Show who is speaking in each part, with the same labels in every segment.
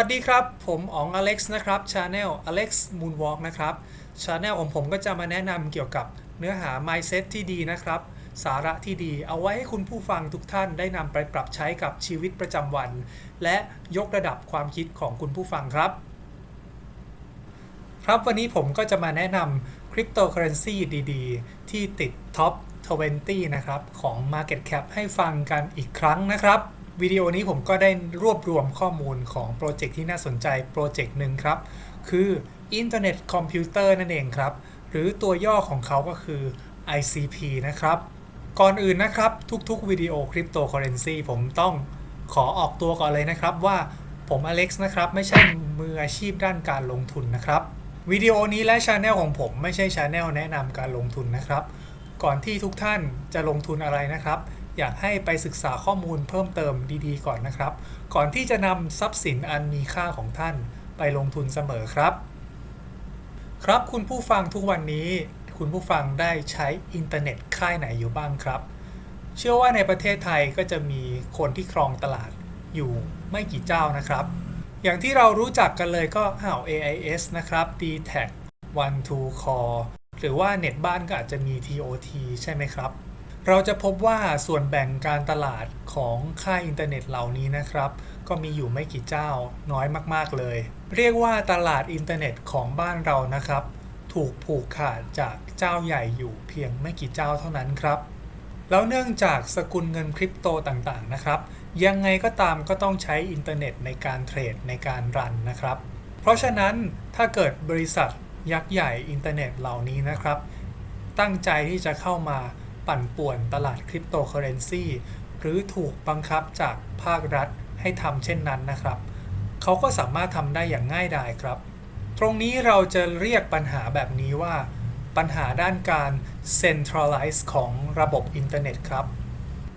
Speaker 1: วัสดีครับ ผมอ๋องอเล็กซ์นะครับชาแนล Alex Moonwalk นะครับชาแนลของผมก็จะมาแนะนำเกี่ยวกับเนื้อหา mindset ที่ดีนะครับ สาระที่ดีเอาไว้ให้คุณผู้ฟังทุกท่านได้นำไปปรับใช้กับชีวิตประจำวัน และยกระดับความคิดของคุณผู้ฟังครับ ครับวันนี้ผมก็จะมาแนะนำคริปโตเคอเรนซีดีๆ ที่ติดท็อป 20 นะครับ ของ Market Cap ให้ฟังกันอีกครั้งนะครับ วิดีโอนี้ผมก็ได้รวบรวมข้อมูลของโปรเจกต์ที่น่าสนใจโปรเจกต์หนึ่งครับ คือ Internet Computer นั่นเองครับ หรือตัวย่อของเขาก็คือ ICP นะครับ ก่อนอื่นนะครับ ทุกๆวิดีโอคริปโตเคอเรนซีผมต้องขอออกตัวก่อนเลยนะครับว่าผมอเล็กซ์นะครับ ไม่ใช่มืออาชีพด้านการลงทุนนะครับวิดีโอนี้และชาแนลของผมไม่ใช่ชาแนลแนะนำการลงทุนนะครับ ก่อนที่ทุกท่านจะลงทุนอะไรนะครับ อยากให้ไปศึกษาข้อมูลเพิ่มเติมดีๆ ก่อนนะครับ ก่อนที่จะนำทรัพย์สินอันมีค่าของท่านไปลงทุนเสมอครับ ครับคุณผู้ฟังทุกวันนี้ คุณผู้ฟังได้ใช้อินเทอร์เน็ตค่ายไหนอยู่บ้างครับ เชื่อว่าในประเทศไทยก็จะมีคนที่ครองตลาดอยู่ไม่กี่เจ้านะครับ อย่างที่เรารู้จักกันเลยก็อ้าว AIS นะครับ d t a c One Two Call หรือว่าเน็ตบ้านก็อาจจะมี TOT ใช่ไหมครับ เราจะพบว่าส่วนแบ่งการตลาดของค่ายอินเทอร์เน็ตเหล่านี้นะครับ ก็มีอยู่ไม่กี่เจ้าน้อยมากๆเลย เรียกว่าตลาดอินเทอร์เน็ตของบ้านเรานะครับ ถูกผูกขาดจากเจ้าใหญ่อยู่เพียงไม่กี่เจ้าเท่านั้นครับ แล้วเนื่องจากสกุลเงินคริปโตต่างๆนะครับ ยังไงก็ตามก็ต้องใช้อินเทอร์เน็ตในการเทรดในการรันนะครับ เพราะฉะนั้นถ้าเกิดบริษัทยักษ์ใหญ่อินเทอร์เน็ตเหล่านี้นะครับ ตั้งใจที่จะเข้ามา ปั่นป่วนตลาดคริปโตเคอเรนซีหรือถูกบังคับจากภาครัฐให้ทำเช่นนั้นนะครับ เขาก็สามารถทำได้อย่างง่ายดายครับ ตรงนี้เราจะเรียกปัญหาแบบนี้ว่า ปัญหาด้านการ centralize ของระบบอินเทอร์เน็ตครับ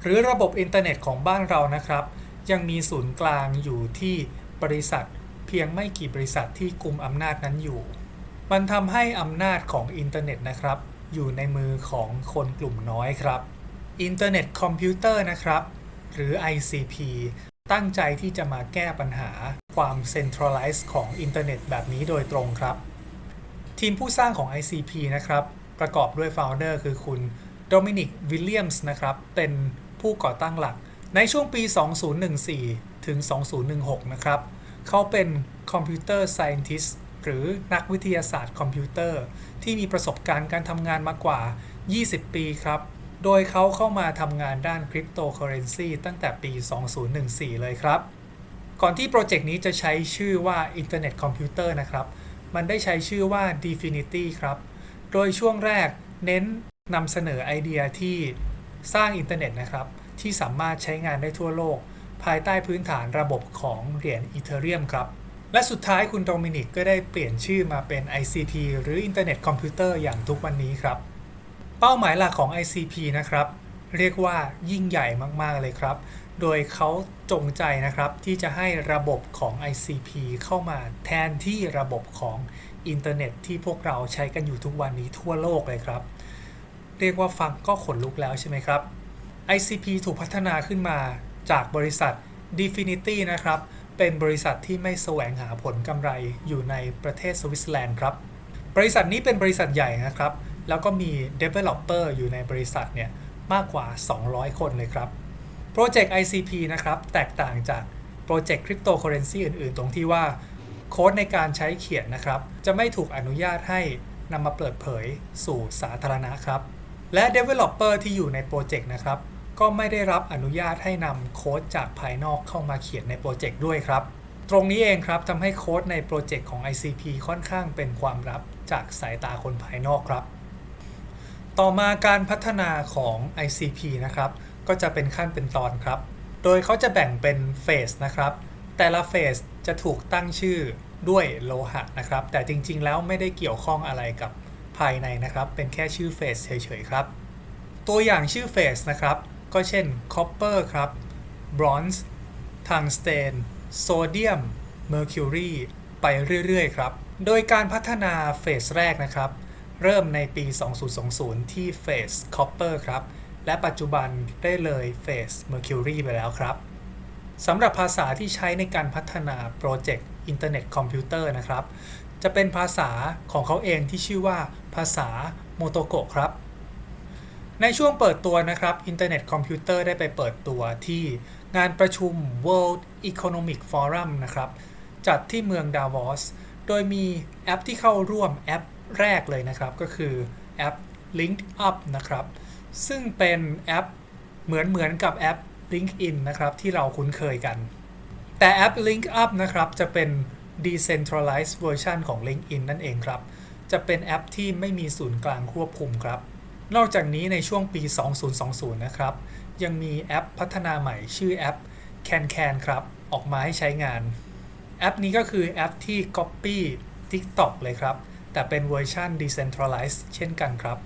Speaker 1: หรือระบบอินเทอร์เน็ตของบ้านเรานะครับ ยังมีศูนย์กลางอยู่ที่บริษัทเพียงไม่กี่บริษัทที่กลุ่มอำนาจนั้นอยู่ มันทำให้อำนาจของอินเทอร์เน็ตนะครับ อยู่ในมือของคนกลุ่มน้อยครับอินเทอร์เน็ตคอมพิวเตอร์นะครับ หรือ ICP ตั้งใจที่จะมาแก้ปัญหาความ centralize ของอินเทอร์เน็ตแบบนี้โดยตรงครับ ทีมผู้สร้างของ ICP นะครับ ประกอบด้วย Founder คือคุณโดมินิกวิลเลียมส์นะครับ เป็นผู้ก่อตั้งหลัก ในช่วงปี 2014 ถึง 2016 นะครับ เขาเป็นคอ หรือนักวิทยาศาสตร์คอมพิวเตอร์ ที่มีประสบการณ์การทำงานมากว่า 20 ปีครับ โดยเขาเข้ามาทำงานด้านคริปโตเคอเรนซีตั้งแต่ปี 2014 เลยครับ ก่อนที่โปรเจกต์นี้จะใช้ชื่อว่า Internet Computer นะครับ มันได้ใช้ชื่อว่า Definity ครับ โดยช่วงแรกเน้นนำเสนอไอเดียที่สร้างอินเทอร์เน็ตนะครับ ที่สามารถใช้งานได้ทั่วโลก ภายใต้พื้นฐานระบบของเหรียญอีเธอเรียมครับ และสุดท้ายคุณโดมินิกก็ได้เปลี่ยนชื่อมาเป็น ICP หรือ Internet Computer อย่างทุกวันนี้ครับ เป้าหมายหลักของ ICP นะครับ เรียกว่ายิ่งใหญ่มาก ๆ เลยครับ โดยเขาจงใจนะครับที่จะให้ระบบของ ICP เข้ามาแทนที่ระบบของอินเทอร์เน็ตที่พวกเราใช้กันอยู่ทุกวันนี้ทั่วโลกเลยครับ เรียกว่าฟังก็ขนลุกแล้วใช่ไหมครับ ICP ถูกพัฒนาขึ้นมาจากบริษัท Definity นะครับ เป็นบริษัทที่ไม่แสวงหาผลกำไรอยู่ในประเทศสวิตเซอร์แลนด์ครับ บริษัทนี้เป็นบริษัทใหญ่นะครับ แล้วก็มี Developer อยู่ในบริษัทเนี่ยมากกว่า 200 คนเลยครับ โปรเจกต์ ICP นะครับ แตกต่างจากโปรเจกต์คริปโตเคอเรนซีอื่น ๆ ตรงที่ว่าโค้ดในการใช้เขียนนะครับ จะไม่ถูกอนุญาตให้นำมาเปิดเผยสู่สาธารณะครับ และ Developer ที่อยู่ในโปรเจกต์นะครับ ก็ไม่ได้รับอนุญาตให้นำโค้ดจากภายนอกเข้ามาเขียนในโปรเจกต์ด้วยครับ ตรงนี้เองครับทำให้โค้ดในโปรเจกต์ของ ICP ค่อนข้างเป็นความลับจากสายตาคนภายนอกครับ ต่อมาการพัฒนาของ ICP นะครับ ก็จะเป็นขั้นเป็นตอนครับ โดยเขาจะแบ่งเป็นเฟสนะครับ แต่ละเฟสจะถูกตั้งชื่อด้วยโลหะนะครับ แต่จริงๆ แล้วไม่ได้เกี่ยวข้องอะไรกับภายในนะครับ เป็นแค่ชื่อเฟสเฉยๆครับ ตัวอย่างชื่อเฟสนะครับ ก็เช่น copper ครับ bronze tungsten sodium mercury ไปเรื่อย ๆ ครับ โดยการพัฒนาเฟสแรกนะครับ เริ่มในปี 2020 ที่เฟส copper ครับ และปัจจุบันได้เลยเฟส mercury ไปแล้วครับสำหรับภาษาที่ใช้ในการพัฒนาโปรเจกต์อินเทอร์เน็ตคอมพิวเตอร์นะครับ จะเป็นภาษาของเขาเองที่ชื่อว่าภาษาโมโตโกะครับ ในช่วงเปิดตัวนะครับอินเทอร์เน็ตคอมพิวเตอร์ได้ไปเปิดตัวที่งานประชุม World Economic Forum นะครับ จัดที่เมืองดาวอส โดยมีแอปที่เข้าร่วมแอปแรกเลยนะครับ ก็คือแอป Linked Up นะครับ ซึ่งเป็นแอปเหมือนเหมือนกับแอป LinkedIn นะครับที่เราคุ้นเคยกัน แต่แอป Link Up นะครับจะเป็น decentralized version ของ LinkedIn นั่นเองครับ จะเป็นแอปที่ไม่มีศูนย์กลางควบคุมครับ นอกจากนี้ในช่วงปี 2020 นะครับ ยังมีแอปพัฒนาใหม่ชื่อแอป CanCan ครับ ออกมาให้ใช้งาน แอปนี้ก็คือแอปที่ Copy TikTok เลยครับ แต่เป็นเวอร์ชัน decentralized เช่นกันครับ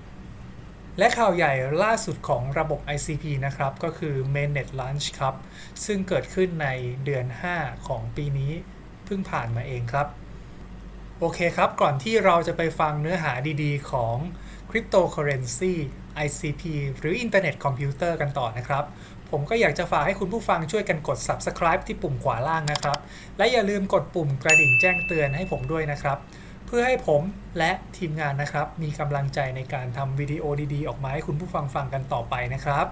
Speaker 1: และข่าวใหญ่ล่าสุดของระบบ ICP นะครับ ก็คือ Mainnet Launch ครับ ซึ่งเกิดขึ้นในเดือน 5 ของปีนี้ เพิ่งผ่านมาเองครับ โอเคครับ ก่อนที่เราจะไปฟังเนื้อหาดีๆของ Cryptocurrency ICP หรือ Internet Computer กันต่อนะครับ ผมก็อยากจะฝากให้คุณผู้ฟังช่วยกันกด Subscribe ที่ปุ่มขวาล่างนะครับ และอย่าลืมกดปุ่มกระดิ่งแจ้งเตือนให้ผมด้วยนะครับ เพื่อให้ผมและทีมงานนะครับ มีกำลังใจในการทำวิดีโอดีๆ ออกมาให้คุณผู้ฟังฟังกันต่อไปนะครับ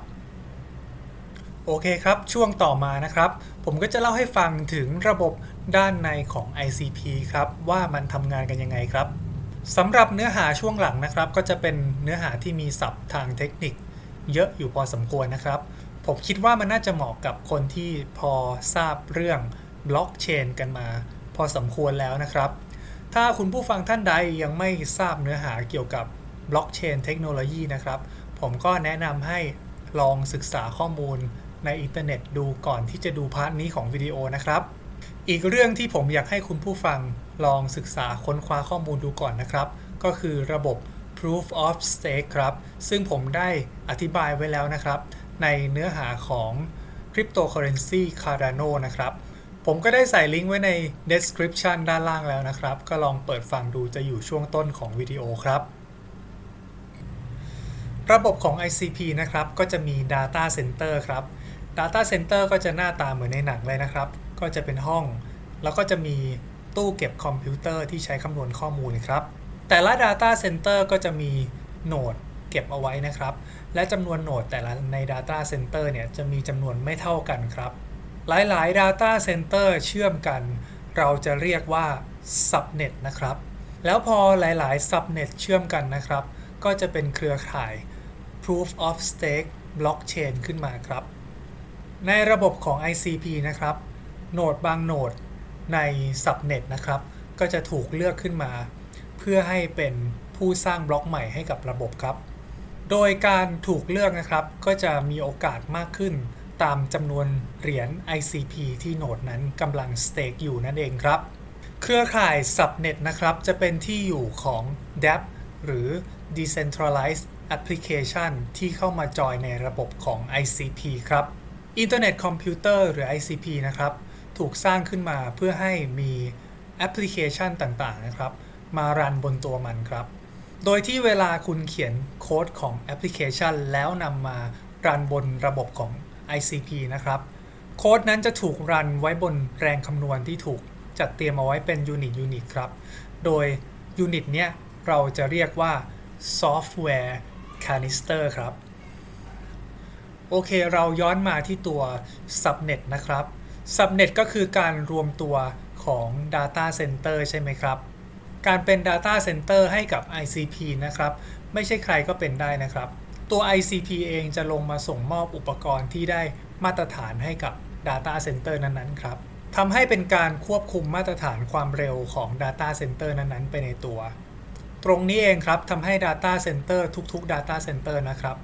Speaker 1: โอเคครับ ช่วงต่อมานะครับ ผมก็จะเล่าให้ฟังถึงระบบด้านในของ ICP ครับ ว่ามันทำงานกันยังไงครับ สำหรับเนื้อหาช่วงหลังนะครับ ก็จะเป็นเนื้อหาที่มีศัพท์ทางเทคนิค เยอะอยู่พอสมควรนะครับ ผมคิดว่ามันน่าจะเหมาะกับคนที่พอทราบเรื่องบล็อกเชนกันมา พอสมควรแล้วนะครับ ถ้าคุณผู้ฟังท่านใดยังไม่ทราบเนื้อหาเกี่ยวกับบล็อกเชนเทคโนโลยีนะครับ ผมก็แนะนำให้ลองศึกษาข้อมูลในอินเทอร์เน็ตดูก่อนที่จะดูพาร์ทนี้ของวิดีโอนะครับ อีกเรื่องที่ผมอยากให้คุณผู้ฟังลองศึกษาค้นคว้าข้อมูลดูก่อนนะครับ ก็คือระบบ proof of stake ครับ ซึ่งผมได้อธิบายไว้แล้วนะครับ ในเนื้อหาของ cryptocurrency Cardano นะครับ ผมก็ได้ใส่ลิงก์ไว้ใน description ด้านล่างแล้วนะครับ ก็ลองเปิดฟังดูจะอยู่ช่วงต้นของวิดีโอครับ ระบบของ ICP นะครับ ก็จะมี Data Center ครับ Data Center ก็จะหน้าตาเหมือนในหนังเลยนะครับ ก็จะเป็นห้อง แล้วก็จะมีตู้เก็บคอมพิวเตอร์ที่ใช้คำนวณข้อมูลครับ แต่ละ Data Center ก็จะมีโหนดเก็บเอาไว้นะครับ และจำนวนโหนดแต่ละใน Data Center เนี่ยจะมีจำนวนไม่เท่ากันครับ หลายๆ Data Center เชื่อมกัน เราจะเรียกว่า Subnet นะครับ แล้วพอหลาย ๆ Subnet เชื่อมกันนะครับ ก็จะเป็นเครือข่าย Proof of Stake Blockchain ขึ้นมาครับ ในระบบของ ICP นะครับ โนดบางโนดใน Subnet นะครับ ก็จะถูกเลือกขึ้นมา เพื่อให้เป็นผู้สร้างบล็อกใหม่ให้กับระบบครับ โดยการถูกเลือกนะครับ ก็จะมีโอกาสมากขึ้น ตามจำนวนเหรียญ ICP ที่โนดนั้นกำลังสเต็กอยู่นั่นเองครับ เครือข่าย Subnet นะครับ จะเป็นที่อยู่ของ dApp หรือ Decentralized Application ที่เข้ามาจอยในระบบของ ICP ครับ Internet Computer หรือ ICP นะครับ ถูกสร้างขึ้นมาเพื่อให้มีแอปพลิเคชันต่างๆนะครับ มารันบนตัวมันครับ โดยที่เวลาคุณเขียนโค้ดของแอปพลิเคชัน แล้วนำมารันบนระบบของ ICP นะครับ โค้ดนั้นจะถูกรันไว้บนแรงคำนวณที่ถูกจัดเตรียมเอาไว้เป็นยูนิตยูนิตครับ โดยยูนิตเนี้ยเราจะเรียกว่าซอฟต์แวร์คานิสเตอร์ครับ โอเคเราย้อนมาที่ตัว Subnet นะครับ Subnet ก็คือการรวมตัวของ Data Center ใช่ไหมครับ การเป็น Data Center ให้กับ ICP นะครับ ไม่ใช่ใครก็เป็นได้นะครับ ตัว ICP เองจะลงมาส่งมอบอุปกรณ์ที่ได้มาตรฐานให้กับ Data Center นั้นๆ ครับทำให้เป็นการควบคุมมาตรฐานความเร็วของ Data Center นั้นๆ ไปในตัว ตรงนี้เองครับทำให้ Data Center ทุกๆ Data Center นะครับ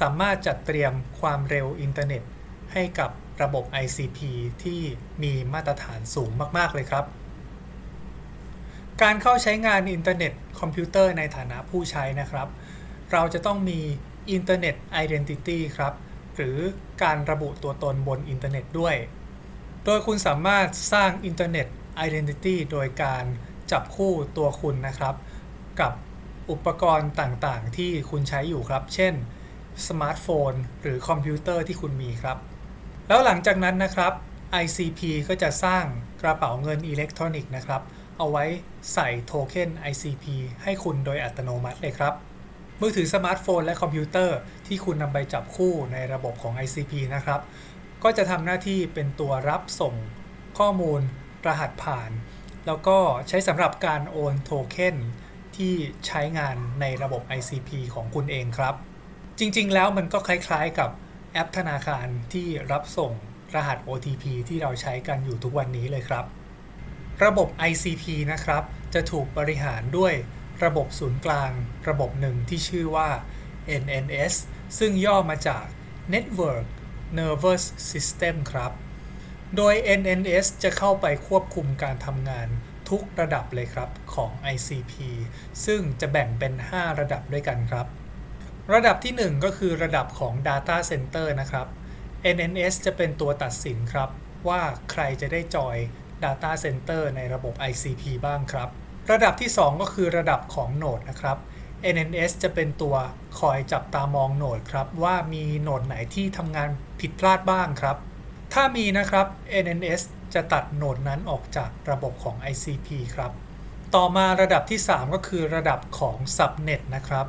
Speaker 1: สามารถจัดเตรียมความเร็วอินเทอร์เน็ตให้กับ ระบบ ICP ที่มีมาตรฐานสูงมาก ๆ เลยครับ การเข้าใช้งานอินเทอร์เน็ตคอมพิวเตอร์ในฐานะผู้ใช้นะครับ เราจะต้องมี Internet Identity ครับ หรือการระบุตัวตนบนอินเทอร์เน็ตด้วย โดยคุณสามารถสร้าง Internet Identity โดยการจับคู่ตัวคุณนะครับ กับอุปกรณ์ต่างๆ ที่คุณใช้อยู่ครับ เช่น สมาร์ทโฟน หรือคอมพิวเตอร์ที่คุณมีครับ แล้วหลังจากนั้นนะครับ ICP ก็จะสร้างกระเป๋าเงินอิเล็กทรอนิกส์นะครับ เอาไว้ใส่โทเค็น ICP ให้คุณโดยอัตโนมัติเลยครับ มือถือสมาร์ทโฟนและคอมพิวเตอร์ที่คุณนำไปจับคู่ในระบบของ ICP นะครับ ก็จะทำหน้าที่เป็นตัวรับส่งข้อมูลรหัสผ่าน แล้วก็ใช้สำหรับการโอนโทเค็นที่ใช้งานในระบบ ICP ของคุณเองครับ จริงๆ แล้วมันก็คล้ายๆกับ แอปธนาคารที่รับส่งรหัส OTP ที่เราใช้กันอยู่ทุกวันนี้เลยครับ ระบบ ICP นะครับ จะถูกบริหารด้วยระบบศูนย์กลาง ระบบหนึ่งที่ชื่อว่า NNS ซึ่งย่อมาจาก Network Nervous System ครับ โดย NNS จะเข้าไปควบคุมการทำงานทุกระดับเลยครับของ ICP ซึ่งจะแบ่งเป็น 5 ระดับด้วยกันครับ ระดับที่ 1 ก็คือระดับของ Data Center นะครับ NNS จะเป็นตัวตัดสินครับ ว่าใครจะได้จอย Data Center ในระบบ ICP บ้างครับ ระดับที่ 2 ก็คือระดับของโหนดนะครับ NNS จะเป็นตัวคอยจับตามองโหนดครับ ว่ามีโหนดไหนที่ทำงานผิดพลาดบ้างครับ ถ้ามีนะครับ NNS จะตัดโหนดนั้นออกจากระบบของ ICP ครับ ต่อมาระดับที่ 3 ก็คือระดับของ Subnet นะครับ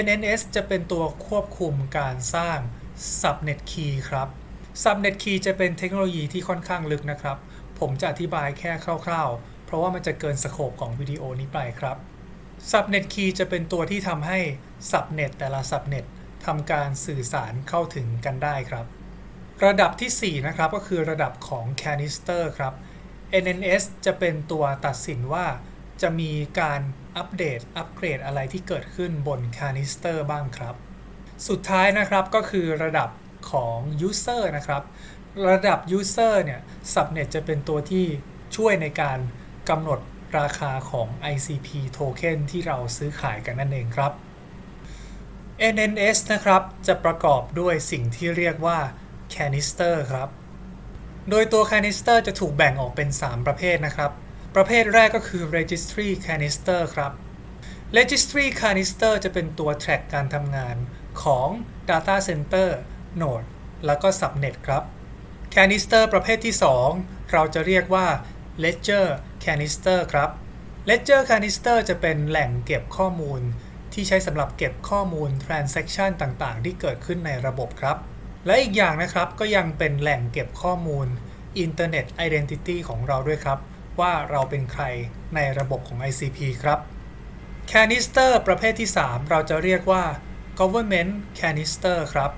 Speaker 1: NNS จะเป็นตัวควบคุมการสร้าง Subnet Key ครับ Subnet Key จะเป็นเทคโนโลยีที่ค่อนข้างลึกนะครับ ผมจะอธิบายแค่คร่าวๆ เพราะว่ามันจะเกินสโคปของวิดีโอนี้ไปครับ Subnet Key จะเป็นตัวที่ทำให้ Subnet แต่ละ Subnet ทำการสื่อสารเข้าถึงกันได้ครับ ระดับที่ 4 นะครับก็คือระดับของ Canister ครับ NNS จะเป็นตัวตัดสินว่า จะมีการอัปเดตอัปเกรดอะไรที่เกิดขึ้นบน Canister บ้างครับ สุดท้ายนะครับก็คือระดับของ User นะครับ ระดับ User เนี่ย Subnet จะเป็นตัวที่ช่วยในการกำหนดราคาของ ICP Token ที่เราซื้อขายกันนั่นเองครับ NNS นะครับจะประกอบด้วยสิ่งที่เรียกว่า Canister ครับ โดยตัว Canister จะถูกแบ่งออกเป็น 3 ประเภทนะครับ ประเภทแรกก็คือ Registry Canister ครับ Registry Canister จะเป็นตัว track การทำงานของ Data Center Node แล้วก็ Subnet ครับ Canister ประเภทที่ 2 เราจะเรียกว่า Ledger Canister ครับ Ledger Canister จะเป็นแหล่งเก็บข้อมูล ที่ใช้สำหรับเก็บข้อมูล transaction ต่างๆ ที่เกิดขึ้นในระบบครับ และอีกอย่างนะครับก็ยังเป็นแหล่งเก็บข้อมูล Internet Identity ของเราด้วยครับ ว่าเราเป็นใครในระบบของ ICP ครับ Canister ประเภทที่ 3 เราจะเรียกว่า Government Canister ครับ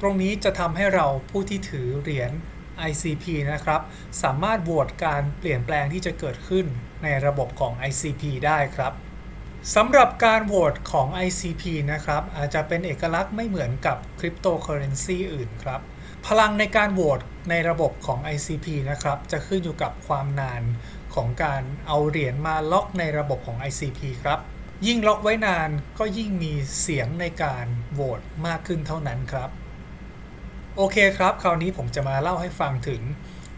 Speaker 1: ตรงนี้จะทำให้เราผู้ที่ถือเหรียญ ICP นะครับ สามารถโหวตการเปลี่ยนแปลงที่จะเกิดขึ้นในระบบของ ICP ได้ครับสำหรับการโหวตของ ICP นะครับ อาจจะเป็นเอกลักษณ์ไม่เหมือนกับคริปโตเคอเรนซีอื่นครับ พลังในการโหวตในระบบของ ICP นะครับ จะขึ้นอยู่กับความนานของการเอาเหรียญมาล็อกในระบบของ ICP ครับ ยิ่งล็อกไว้นานก็ยิ่งมีเสียงในการโหวตมากขึ้นเท่านั้นครับ โอเคครับ คราวนี้ผมจะมาเล่าให้ฟังถึง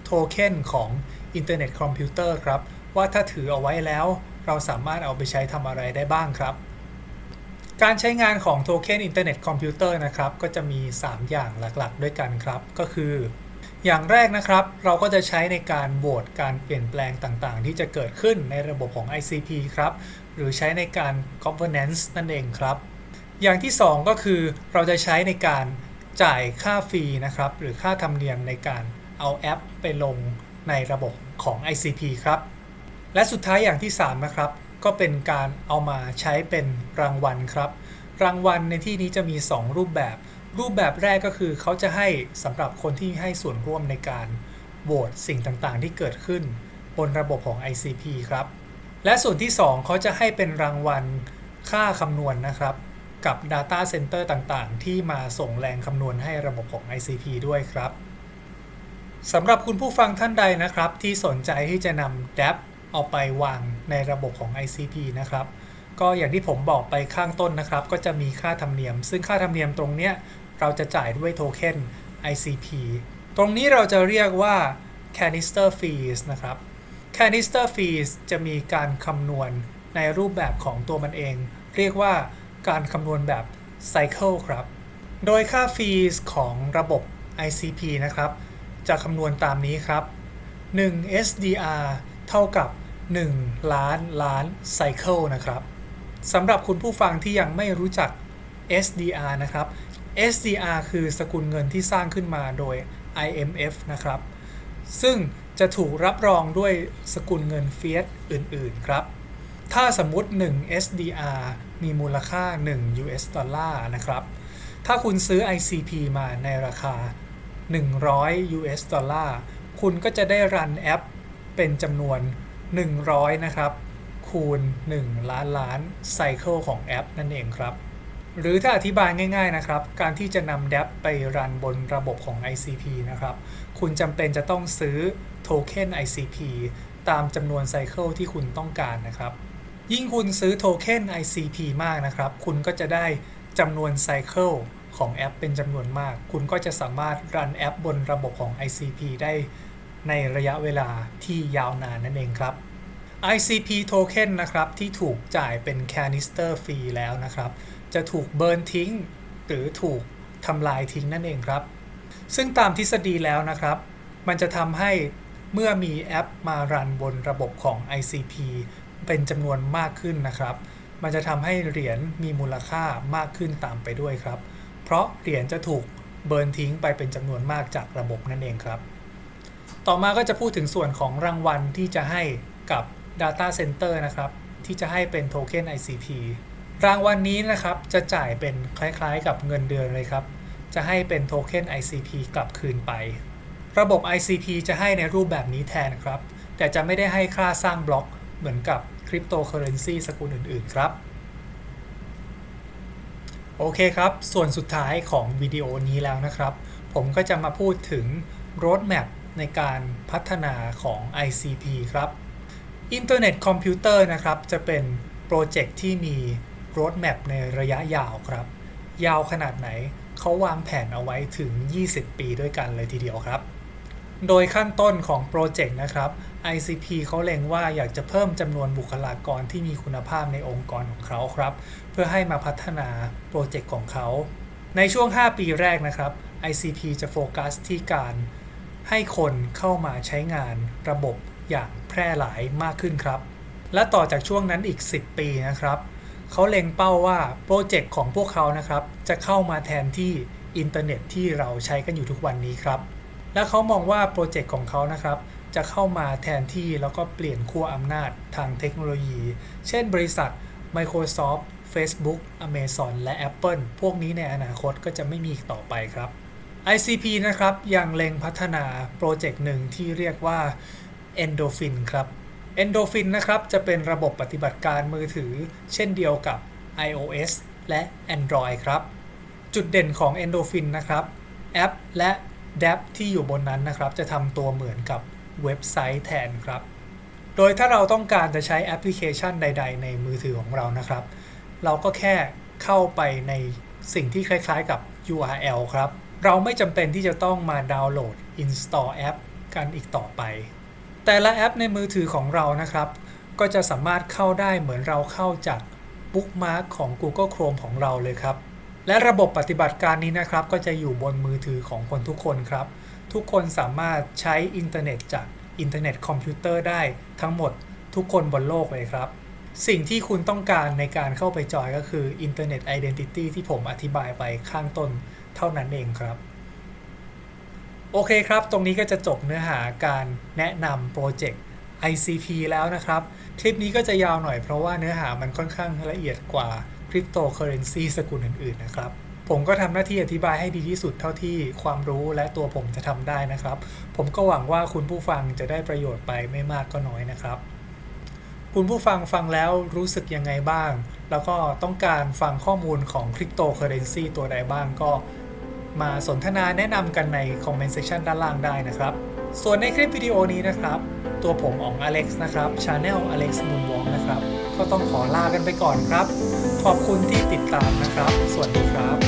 Speaker 1: โทเค็นของ Internet Computer ครับ ว่าถ้าถือเอาไว้แล้ว เราสามารถเอาไปใช้ทำอะไรได้บ้างครับ การใช้งานของโทเค็น Internet Computer นะครับ ก็จะมี 3 อย่างหลักๆ ด้วยกันครับ ก็คือ อย่างแรกนะครับ เราก็จะใช้ในการโหวตการเปลี่ยนแปลงต่างๆ ที่จะเกิดขึ้นในระบบของ ICP ครับ หรือใช้ในการ governance นั่นเองครับ อย่างที่ 2 ก็คือเราจะใช้ในการจ่ายค่าฟรีนะครับ หรือค่าธรรมเนียมในการเอาแอปไปลงในระบบของ ICP ครับ และสุดท้ายอย่างที่ 3 นะครับ ก็เป็นการเอามาใช้เป็นรางวัลครับ รางวัลในที่นี้จะมี 2 รูปแบบ รูปแบบแรกก็คือเขาจะให้สำหรับคนที่ให้ส่วนร่วมในการโหวตสิ่งต่างๆ ที่เกิดขึ้น บนระบบของ ICP ครับ และส่วนที่ 2เขาจะให้เป็นรางวัลค่าคำนวณนนะครับ กับ Data Center ต่างๆ ที่มาส่งแรงคำนวณให้ระบบของ ICP ด้วยครับสำหรับคุณผู้ฟังท่านใดนะครับ ที่สนใจที่จะนำ DAP เอาไปวางในระบบของ ICP นะครับ ก็อย่างที่ผมบอกไปข้างต้นนะครับ ก็จะมีค่าธรรมเนียม ซึ่งค่าธรรมเนียมตรงเนี้ยเราจะจ่ายด้วยโทเค็น ICP ตรงนี้เราจะเรียกว่า canister fees นะครับ canister fees จะมีการคำนวณในรูปแบบของตัวมันเอง เรียกว่าการคำนวณแบบ cycle ครับ โดยค่า fees ของระบบ ICP นะครับ จะคำนวณตามนี้ครับ 1 SDR เท่ากับ 1 ล้านล้านไซเคิลนะครับสำหรับคุณผู้ฟังที่ยังไม่รู้จัก SDR นะครับ SDR คือสกุลเงินที่สร้างขึ้นมาโดย IMF นะครับ ซึ่งจะถูกรับรองด้วยสกุลเงินเฟียสอื่น ๆ ครับ ถ้าสมมุติ 1 SDR มีมูลค่า 1 US ดอลลาร์นะครับ ถ้าคุณซื้อ ICP มาในราคา 100 US ดอลลาร์ คุณก็จะได้รันแอปเป็นจำนวน 100 นะครับ คูณ 1 ล้านล้านไซเคิลของแอปนั่นเองครับ หรือถ้าอธิบายง่าย ๆนะครับ การที่จะนำ d ด p ไปรันบนระบบของ ICP นะครับ คุณจำเป็นจะต้องซื้อโทเค็น ICP ตามจำนวนไซเคิลที่คุณต้องการนะครับ ยิ่งคุณซื้อโทเค็น ICP มากนะครับ คุณก็จะได้จำนวนไซเคิลของแอปเป็นจำนวนมาก คุณก็จะสามารถรันแอปบนระบบของ ICP ได้ ในระยะเวลาที่ยาวนานนั่นเองครับ ICP token นะครับ ที่ถูกจ่ายเป็น canister ฟรีแล้วนะครับ จะถูกเบิร์นทิ้ง หรือถูกทำลายทิ้งนั่นเองครับ ซึ่งตามทฤษฎีแล้วนะครับ มันจะทำให้เมื่อมีแอปมารันบนระบบของ ICP เป็นจำนวนมากขึ้นนะครับ มันจะทำให้เหรียญมีมูลค่ามากขึ้นตามไปด้วยครับ เพราะเหรียญจะถูกเบิร์นทิ้งไปเป็นจำนวนมากจากระบบนั่นเองครับ ต่อมาก็จะพูดถึงส่วนของรางวัลที่จะให้กับ Data Center นะครับ ที่จะให้เป็นโทเค็น ICP รางวัลนนี้นะครับจะจ่ายเป็นคล้ายๆกับเงินเดือนเลยครับ จะให้เป็นโทเค็น ICP กลับคืนไป ระบบ ICP จะให้ในรูปแบบนี้แทนครับ แต่จะไม่ได้ให้ค่าสร้างบล็อกเหมือนกับคริปโตเคอเรนซีสกุลอื่นๆครับ โอเคครับ ส่วนสุดท้ายของวิดีโอนี้แล้วนะครับ ผมก็จะมาพูดถึง roadmap ในการพัฒนาของ ICP ครับ Internet Computer นะครับ จะเป็นโปรเจกต์ที่มี roadmap ในระยะยาวครับ ยาวขนาดไหนเขาวางแผนเอาไว้ถึง 20 ปีด้วยกันเลยทีเดียวครับ โดยขั้นต้นของโปรเจกต์นะครับ ICP เขาเล็งว่าอยากจะเพิ่มจำนวนบุคลากรที่มีคุณภาพในองค์กรของเขาครับ เพื่อให้มาพัฒนาโปรเจกต์ของเขา ในช่วง 5 ปีแรกนะครับ ICP จะโฟกัสที่การ ให้คนเข้ามาใช้งานระบบอย่างแพร่หลายมากขึ้นครับ และต่อจากช่วงนั้นอีก 10 ปีนะครับ เขาเล็งเป้าว่าโปรเจกต์ของพวกเขานะครับ จะเข้ามาแทนที่อินเทอร์เน็ตที่เราใช้กันอยู่ทุกวันนี้ครับ และเขามองว่าโปรเจกต์ของเขานะครับ จะเข้ามาแทนที่แล้วก็เปลี่ยนขั้วอำนาจทางเทคโนโลยี เช่นบริษัท Microsoft Facebook Amazon และ Apple พวกนี้ในอนาคตก็จะไม่มีอีกต่อไปครับ ICP นะครับยังเล็งพัฒนาโปรเจกต์หนึ่งที่เรียกว่า Endorphin ครับ Endorphin นะครับจะเป็นระบบปฏิบัติการมือถือ เช่นเดียวกับ iOS และ Android ครับ จุดเด่นของ Endorphin นะครับแอปและแดปที่อยู่บนนั้นนะครับ จะทำตัวเหมือนกับเว็บไซต์แทนครับ โดยถ้าเราต้องการจะใช้แอปพลิเคชันใด ๆ ในมือถือของเรานะครับ เราก็แค่เข้าไปในสิ่งที่คล้ายๆกับ URL ครับ เราไม่จำเป็นที่จะต้องมาดาวน์โหลด install แอปกันอีกต่อไป แต่ละแอปในมือถือของเรานะครับ ก็จะสามารถเข้าได้เหมือนเราเข้าจากบุ๊กมาร์กของ Google Chrome ของเราเลยครับ และระบบปฏิบัติการนี้นะครับ ก็จะอยู่บนมือถือของคนทุกคนครับ ทุกคนสามารถใช้อินเทอร์เน็ตจากอินเทอร์เน็ตคอมพิวเตอร์ได้ทั้งหมดทุกคนบนโลกเลยครับ สิ่งที่คุณต้องการในการเข้าไปจอยก็คือ Internet Identity ที่ผมอธิบายไปข้างต้น ท่านั้นเองครับโอเคครับ ตรงนี้ก็จะจบเนื้อหาการแนะนำโปรเจกต์ ICP แล้วนะครับ คลิปนี้ก็จะยาวหน่อยเพราะว่าเนื้อหามันค่อนข้างละเอียดกว่าคริปโตเคอเรนซีสกุลอื่นๆนะครับ ผมก็ทำหน้าที่อธิบายให้ดีที่สุดเท่าที่ความรู้และตัวผมจะทำได้นะครับ ผมก็หวังว่าคุณผู้ฟังจะได้ประโยชน์ไปไม่มากก็น้อยนะครับ คุณผู้ฟังฟังแล้วรู้สึกยังไงบ้าง แล้วก็ต้องการฟังข้อมูลของคริปโตเคอเรนซีตัวใดบ้างก็ มาสนทนาแนะนำกันในคอมเมนต์เซ c ชันด้านล่างได้นะครับ ส่วนในคลิปวิดีโอนี้นะครับ ตัวผมอ๋องอเล็กซ์นะครับชาแนลอเล็กซ์มูนวองนะครับ ก็ต้องขอลากันไปก่อนครับ ขอบคุณที่ติดตามนะครับ สวัสดีครับ